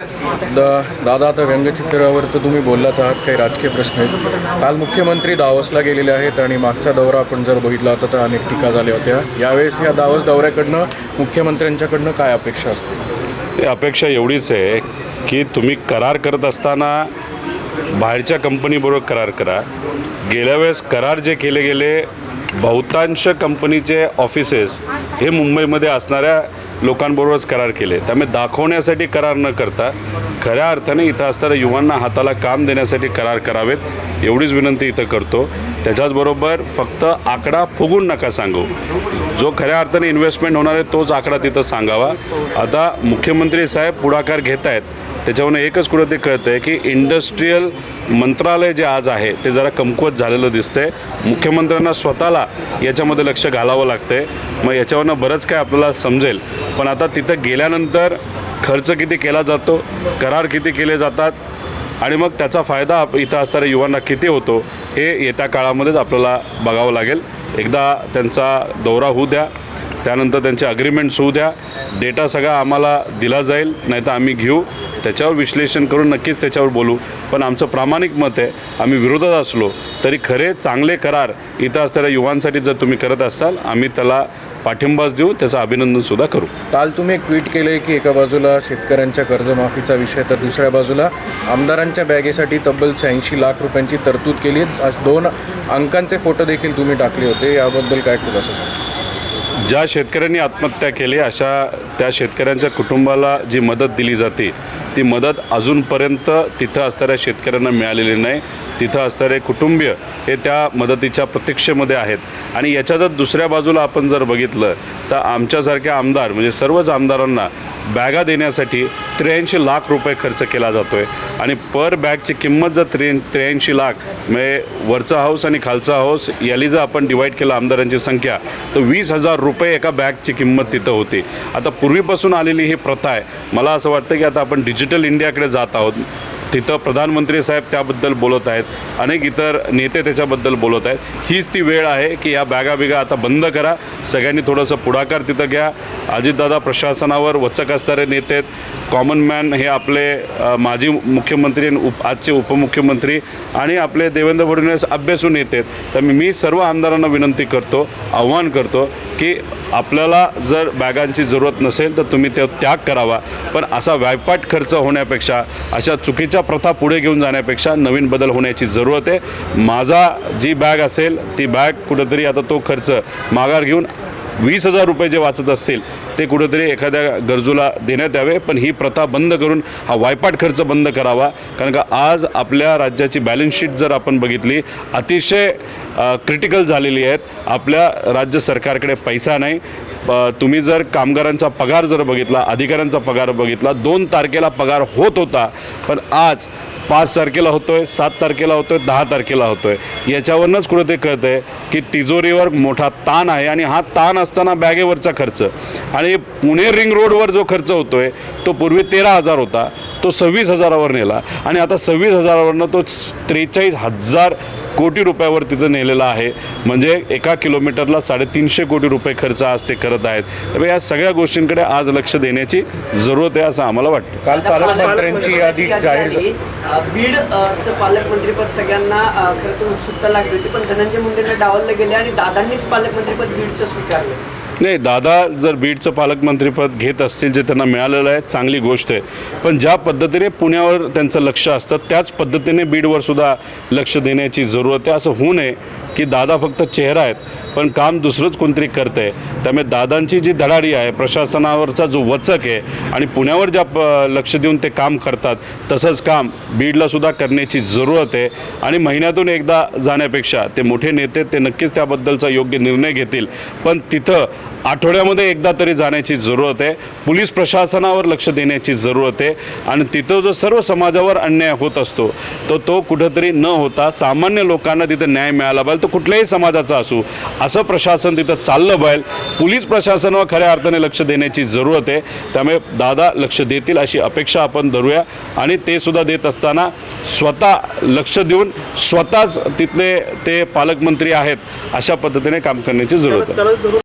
दा दादा आता व्यंगचित्रावर तर तुम्ही बोललाच आहात काही राजकीय प्रश्न आहेत. काल मुख्यमंत्री दावसला गेलेले आहेत आणि मागचा दौरा आपण जर बघितला होता तर अनेक टीका झाल्या होत्या. यावेळेस या दावस दौऱ्याकडनं मुख्यमंत्र्यांच्याकडनं काय अपेक्षा असते अपेक्षा एवढीच आहे की तुम्ही करार करत असताना बाहेरच्या कंपनीबरोबर करार करा. गेल्या वेळेस करार जे केले गेले बहुतांश कंपनीचे ऑफिसेस हे मुंबईमध्ये असणाऱ्या लोकांबरोबरच करार केले. त्यामुळे दाखवण्यासाठी करार न करता खऱ्या अर्थाने इथं असणाऱ्या युवांना हाताला काम देण्यासाठी करार करावेत एवढीच विनंती इथं करतो. त्याच्याचबरोबर फक्त आकडा फुगून नका सांगू. जो खऱ्या अर्थाने इन्व्हेस्टमेंट होणार आहे तोच आकडा तिथं सांगावा. आता मुख्यमंत्री साहेब पुढाकार घेत आहेत त्याच्यावरून एकच कुठं ते कळतं आहे की इंडस्ट्रीयल मंत्रालय जे आज आहे ते जरा कमकुवत झालेलं दिसतंय. मुख्यमंत्र्यांना स्वतःला याच्यामध्ये लक्ष घालावं लागतंय. मग याच्यावरनं बरंच काय आपल्याला समजेल. पण आता तिथं गेल्यानंतर खर्च किती केला जातो करार किती केले जातात आणि मग त्याचा फायदा आप- इथं असणाऱ्या युवांना किती होतो हे येत्या काळामध्येच आपल्याला बघावं लागेल. एकदा त्यांचा दौरा होऊ द्या. त्यानंतर त्यांचे अग्रीमेंट्स होऊ द्या. डेटा सगळा आम्हाला दिला जाईल नाही तर आम्ही घेऊ. त्याच्यावर विश्लेषण करून नक्कीच त्याच्यावर बोलू. पण आमचं प्रामाणिक मत आहे आम्ही विरोधात असलो तरी खरे चांगले करार इथं असणाऱ्या युवांसाठी जर तुम्ही करत असाल आम्ही त्याला पाठिंबाच देऊ त्याचं अभिनंदनसुद्धा करू. काल तुम्ही एक ट्विट केलं की एका बाजूला शेतकऱ्यांच्या कर्जमाफीचा विषय तर दुसऱ्या बाजूला आमदारांच्या बॅगेसाठी तब्बल शहाऐंशी लाख रुपयांची तरतूद केली. आज दोन अंकांचे फोटो देखील तुम्ही टाकले होते. याबद्दल काय खुलासा असं ज्या शेतकऱ्यांनी आत्महत्या केली अशा त्या शेतकऱ्यांच्या कुटुंबाला जी मदत दिली जाते ती मदत अजूनपर्यंत तिथं असणाऱ्या शेतकऱ्यांना मिळालेली नाही. तिथं असणारे कुटुंबीय हे त्या मदतीच्या प्रतीक्षेमध्ये आहेत. आणि याच्या जर दुसऱ्या बाजूला आपण जर बघितलं तर आमच्यासारख्या आमदार म्हणजे सर्वच आमदारांना बॅगा देण्यासाठी त्र्याऐंशी लाख रुपये खर्च केला जातो आहे आणि पर बॅगची किंमत जर त्रे त्र्याऐंशी लाख म्हणजे वरचा हाऊस आणि खालचा हाऊस याली जर आपण डिवाईड केलं आमदारांची संख्या तर वीस हजार रुपये एका बॅगची किंमत तिथं होती. आता पूर्वीपासून आलेली ही प्रथा आहे. मला असं वाटतं की आता आपण डिजिटल इंडियाकडे जात आहोत. तिथं प्रधानमंत्री साहेब त्याबद्दल बोलत आहेत. अनेक इतर नेते त्याच्याबद्दल बोलत आहेत. हीच ती वेळ आहे की या बॅगा बिगा आता बंद करा. सगळ्यांनी थोडंसं पुढाकार तिथं घ्या. अजितदादा प्रशासनावर वचक असणारे नेते आहेत. कॉमन मॅन हे आपले माजी मुख्यमंत्री आणि उप आजचे उपमुख्यमंत्री आणि आपले देवेंद्र फडणवीस अभ्यासू नेते आहेत. तर मी सर्व आमदारांना विनंती करतो आव्हान करतो की आपल्याला जर बॅगांची जरूरत नसेल तर तुम्ही ते त्याग करावा. पण असा व्यायपाट खर्च होण्यापेक्षा अशा चुकीच्या प्रथा पुढे घेऊन जाण्यापेक्षा नवीन बदल होण्याची जरूरत आहे. माझा जी बॅग असेल ती बॅग कुठंतरी आता तो खर्च माघार घेऊन वीस हजार रुपये जे वाचत असतील ते कुठेतरी एखाद्या गरजूला देण्यात यावे. पण ही प्रथा बंद करून हा वायपाट खर्च बंद करावा. कारण का आज आपल्या राज्याची बॅलन्स शीट जर आपण बघितली अतिशय क्रिटिकल झालेली आहेत. आपल्या राज्य सरकारकडे पैसा नाही. तुम्ही जर कामगारांचा पगार जर बघितला अधिकाऱ्यांचा पगार बघितला दोन तारखेला पगार होत होता पण आज पाच तारखेला होतो आहे सात तारखेला होतो आहे दहा तारखेला होतो आहे याच्यावरनंच कुठं ते आहे की तिजोरीवर मोठा ताण आहे आणि हा ताण असताना बॅगेवरचा खर्च. आणि पुणे रिंग रोडवर जो खर्च होतो आहे तो पूर्वी तेरा हजार होता. तो सव्वीस हजारावर नेला. आणि आता सव्वीस हजारावरनं तो त्रेचाळीस हजार कोटी रुपयावर तिथं नेलेला आहे. म्हणजे एका किलोमीटरला साडेतीनशे कोटी रुपये खर्च आज ते करत आहेत. त्यामुळे या सगळ्या गोष्टींकडे आज लक्ष देण्याची जरूरत आहे असं आम्हाला वाटतं. काल पालकमंत्र्यांची यादी जाहीर झाली बीड अ, चं पालकमंत्रीपद सगळ्यांना खरं तर उत्सुकता लागली होती पण धनंजय मुंडेंना डावललं गेले आणि दादांनीच पालकमंत्रीपद बीडचं स्वीकारलं. नाही दादा जर बीडचं पालकमंत्रीपद घेत असतील जे त्यांना मिळालेलं आहे चांगली गोष्ट आहे. पण ज्या पद्धतीने पुण्यावर त्यांचं लक्ष असतं त्याच पद्धतीने बीडवर सुद्धा लक्ष देण्याची जरूरत आहे. असं होऊ नये की दादा फक्त चेहरा आहेत. पण काम दुसरंच कोणतरी करतं आहे त्यामुळे दादांची जी धडाडी आहे प्रशासनावरचा जो वचक आहे आणि पुण्यावर ज्या लक्ष देऊन ते काम करतात तसंच काम बीडला सुद्धा करण्याची जरूरत आहे. आणि महिन्यातून एकदा जाण्यापेक्षा ते मोठे नेते ते नक्कीच त्याबद्दलचा योग्य निर्णय घेतील. पण तिथं आठवड्यामध्ये एकदा तरी जाण्याची जरूरत आहे. पोलीस प्रशासनावर लक्ष देण्याची जरूरत आहे. आणि तिथं जो सर्व समाजावर अन्याय होत असतो तो तो कुठंतरी न होता सामान्य लोकांना तिथं न्याय मिळाला पाहिजे. तो कुठल्याही समाजाचा असू असं प्रशासन तिथं चाललं पाहिजे पोलीस प्रशासनावर खऱ्या अर्थाने लक्ष देण्याची जरूरत आहे. त्यामुळे दादा लक्ष देतील अशी अपेक्षा आपण धरूया. आणि ते सुद्धा देत असताना स्वतः लक्ष देऊन स्वतःच तिथले ते पालकमंत्री आहेत अशा पद्धतीने काम करण्याची जरूरत आहे.